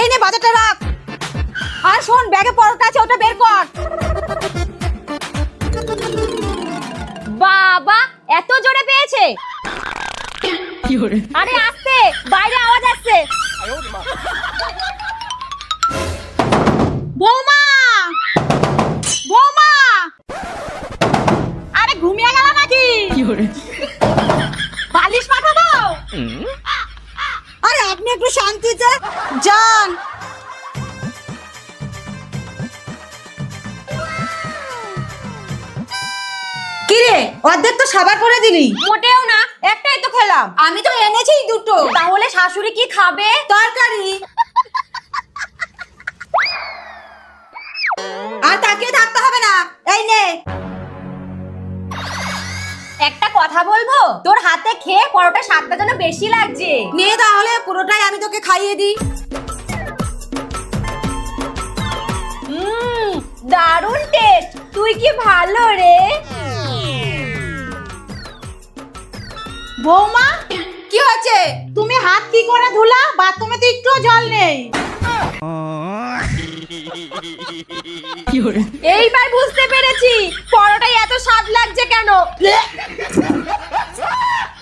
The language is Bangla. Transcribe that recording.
এই নে বাজারটা রাখ। আর শোন, ব্যাগে পরোটা আছে, ওটা বের কর। বাবা, এত জোরে পেয়েছে। আরে আসতে, বাইরে আওয়াজ আসছে। বৌমা! বৌমা! আরে ঘুমিয়ে গেল নাকি? বালিশ পাঠাবো? একটু শান্তিতে যান। কিরে অর্ধেক তো সাবার করে দিলি। মোটেও না একটাই তো খেলাম। আমি তো এনেছি দুটো। তাহলে শাশুড়ি কি খাবে? তরকারি। আর তাকিয়ে থাকতে হবে না। এই নে। কথা বলব? তোর হাতে খেয়ে পরোটা স্বাদটা যেন বেশি লাগছে। নে তাহলে পুরোটাই আমি তোকে খাইয়ে দিই। হুম দারুণ টেস্ট তুই কি ভালো রে? বৌমা কি হয়েছে? তুমি হাত কি করে ধুলা? বাথরুমে তো একটু জল নেই। এইবার বুঝতে পেরেছি পরোটায় এত স্বাদ লাগছে কেন?